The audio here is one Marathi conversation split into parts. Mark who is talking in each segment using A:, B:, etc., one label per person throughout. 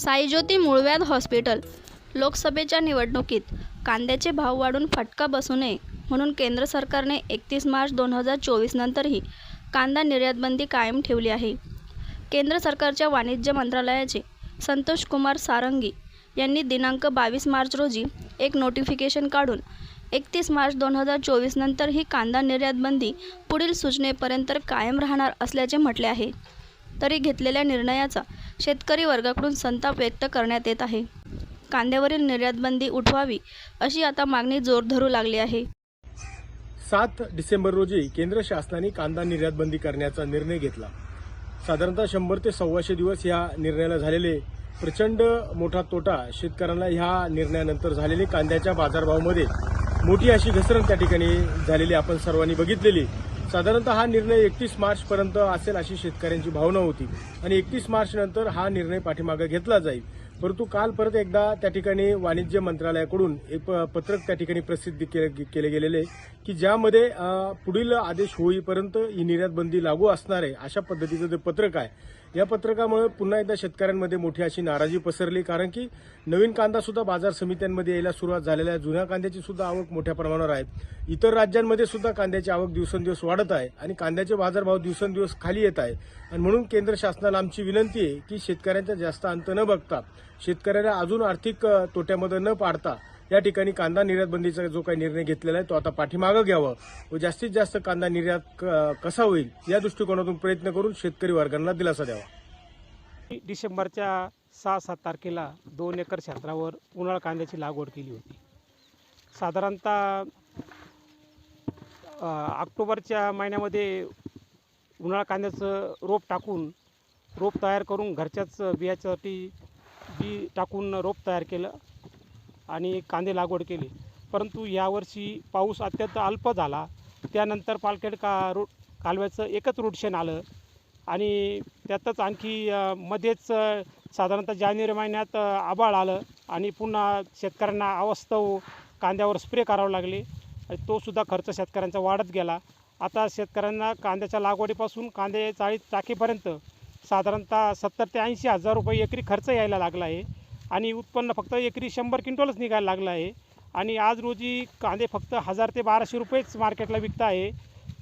A: साईज्योती मूळव्याध हॉस्पिटल लोकसभेच्या निवडणुकीत कांद्याचे भाव वाढून फटका बसू नये म्हणून केंद्र सरकारने एकतीस मार्च दोन हजार चोवीस नंतरही कांदा निर्यातबंदी कायम ठेवली आहे. केंद्र सरकारच्या वाणिज्य मंत्रालयाचे संतोष कुमार सारंगी यांनी दिनांक बावीस मार्च रोजी एक नोटिफिकेशन काढून एकतीस मार्च दोन हजार चोवीस नंतर ही कांदा निर्यातबंदी पुढील सूचनेपर्यंत कायम राहणार असल्याचे म्हटले आहे. तरी घेतलेल्या निर्णयाचा शेतकरी वर्गाकडून संताप व्यक्त करण्यात येत आहे. कांद्यावरील निर्यातबंदी उठवावी अशी आता मागणी जोर धरू लागली आहे.
B: सात डिसेंबर रोजी केंद्र शासनाने कांदा निर्यातबंदी करण्याचा निर्णय घेतला. साधारणतः शंभर ते सव्वाशे दिवस या निर्णयाला झालेले प्रचंड मोठा तोटा शेतकऱ्यांना ह्या निर्णयानंतर झालेले कांद्याच्या बाजारभावामध्ये मोठी अशी घसरण त्या ठिकाणी झालेली आपण सर्वांनी बघितलेली. साधारणतः हा निर्णय एकतीस मार्चपर्यंत असेल अशी शेतकऱ्यांची भावना होती. आणि एकतीस मार्च नंतर हा निर्णय पाठीमागे घेतला जाईल. परंतु काल परत एकदा त्या ठिकाणी वाणिज्य मंत्रालयाकडून एक प- पत्रक त्या ठिकाणी प्रसिद्ध केले केले गेलेले आहे की ज्यामध्ये पुढील आदेश होईपर्यंत ही निर्यात बंदी लागू असणार आहे अशा पद्धतीचं ते पत्रक आहे या पत्रकामुळे पुन्हा एकदा शेतकऱ्यांमध्ये मोठी अशी नाराजी पसरली कारण की नवीन कांदा सुद्धा बाजार समित्यांमध्ये यायला सुरुवात झालेल्या आहे. जुन्या कांद्याची सुद्धा आवक मोठ्या प्रमाणावर आहे. इतर राज्यांमध्ये सुद्धा कांद्याची आवक दिवसेंदिवस वाढत आहे आणि कांद्याचे बाजारभाव दिवसेंदिवस खाली येत आहे. आणि म्हणून केंद्र शासनाला आमची विनंती आहे की शेतकऱ्यांचा जास्त अंत न बघता शेतकऱ्यांना अजून आर्थिक तोट्यामध्ये न पाडता या ठिकाणी कांदा निर्यात बंदीचा जो काही निर्णय घेतलेला आहे तो आता पाठीमागं घ्यावा व जास्तीत जास्त कांदा निर्यात क- कसा होईल या दृष्टिकोनातून प्रयत्न करून शेतकरी वर्गांना दिलासा द्यावा.
C: डिसेंबरच्या सहा सात तारखेला दोन एकर क्षेत्रावर उन्हाळ कांद्याची लागवड केली होती. साधारणतः ऑक्टोबरच्या महिन्यामध्ये उन्हाळा कांद्याचं रोप टाकून रोप तयार करून घरच्याच बियाच्यासाठी बी टाकून रोप तयार केलं. आणि कांदे लागवड केली. परंतु यावर्षी पाऊस अत्यंत अल्प झाला. त्यानंतर पालखेड का रोड कालव्याचं एकच रोटेशन आलं. आणि त्यातच आणखी मध्येच साधारणतः जानेवारी महिन्यात आबाळ आभाळ आलं आणि पुन्हा शेतकऱ्यांना अवास्तव कांद्यावर स्प्रे करावं लागले. तोसुद्धा खर्च शेतकऱ्यांचा वाढत गेला. आता शेतकऱ्यांना कांद्याच्या लागवडीपासून कांदे चाळी टाकीपर्यंत साधारणतः सत्तर ते ऐंशी हजार रुपये एकरी खर्च यायला लागला आहे. आणि उत्पन्न फक्त एकरी शंभर क्विंटलच निघायला लागलं आहे. आणि आज रोजी कांदे फक्त हजार ते बाराशे रुपयेच मार्केटला विकत आहे.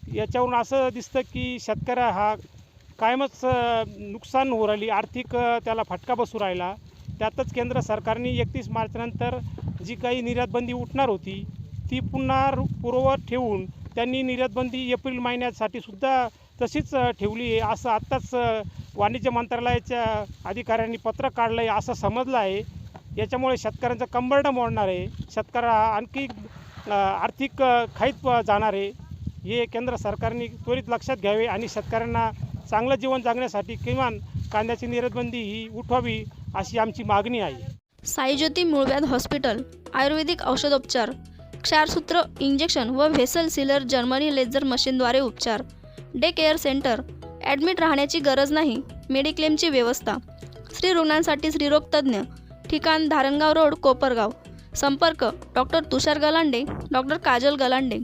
C: याच्यावरून असं दिसतं की शेतकऱ्या हा कायमच नुकसान होऊ राहिली आर्थिक त्याला फटका बसू राहिला. त्यातच केंद्र सरकारने एकतीस मार्चनंतर जी काही निर्यातबंदी उठणार होती ती पुन्हा पूर्ववत ठेवून त्यांनी निर्यातबंदी एप्रिल महिन्यासाठी सुद्धा तशीच ठेवली आहे. असं आत्ताच वाणिज्य मंत्रालयाच्या अधिकाऱ्यांनी पत्रक काढलं आहे असं समजलं आहे. याच्यामुळे शेतकऱ्यांचं कंबरडं मोडणार आहे. शेतकऱ्या आणखी आर्थिक खाईत प- जाणार आहे. हे केंद्र सरकारने त्वरित लक्षात घ्यावे आणि शेतकऱ्यांना चांगलं जीवन जगण्यासाठी किमान कांद्याची निर्यातबंदी ही उठवावी अशी आमची मागणी आहे.
A: साईज्योती मूळव्याध हॉस्पिटल आयुर्वेदिक औषधोपचार क्षारसूत्र इंजेक्शन व व्हेसल सिलर जर्मनी लेझर मशीनद्वारे उपचार. Day care centre. ॲडमिट राहण्याची गरज नाही. मेडिक्लेमची व्यवस्था. स्त्री रुग्णांसाठी स्त्रीरोग तज्ज्ञ. ठिकाण धारणगाव रोड कोपरगाव. संपर्क डॉक्टर तुषार गलांडे डॉक्टर काजल गलांडे.